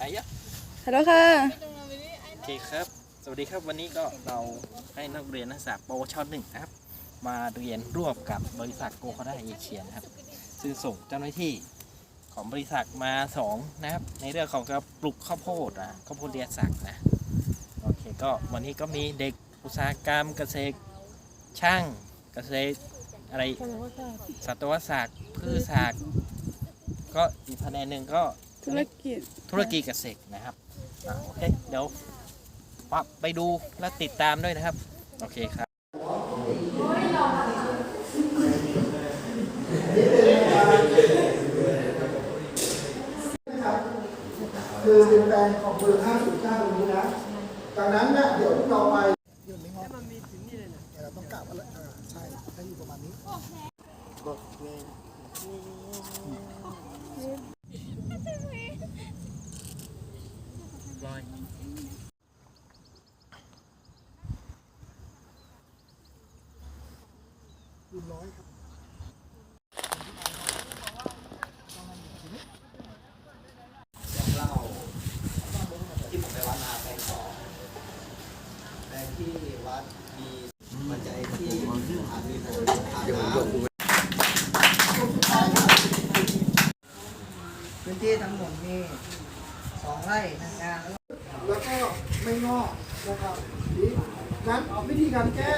อายะฮัลโหลค่ะ โอเคครับ สวัสดีครับวันนี้ก็เราให้นักเรียนนักศึกษาปวชหนึ่งนะครับ มาเรียนร่วมกับบริษัทโกคาด้าเอเชียนะครับ ซึ่งส่งเจ้าหน้าที่ของบริษัทมาสองนะครับ ในเรื่องของการปลูกข้าวโพดนะข้าวโพดเรียสักนะ โอเคก็วันนี้ก็มีเด็กอุตสาหกรรมเกษตรช่างเกษตรอะไรสัตวศาสตร์พืชศาสตร์ก็อีกแผนกหนึ่งก็ ธุรกิจธุรกิจเกษตรนะครับอะโอเคเดี๋ยวปรับไปดูและติดตามด้วยนะครับ โอเคครับ คือเป็นแปลงของเบอร์5 0 9ตรงนี้นะจากนั้นเนี่ยเดี๋ยวเราไปหยุดไม่งอมันมีถึงนี่เลยนะเราต้องกลับอะไรอ่าใช่ถ้าอยู่ประมาณนี้ก ดเลยคูณร้อยครับที่ผมไปวัดมาไปสอนไปที่วัดมีปัจจัยที่อาจมีผลทางน้ำพื้นที่ทั้งหมดมี สองไร่นะครับแล้วก็ไม่งอกนะครับทีนี้นั้นวิธีการแก้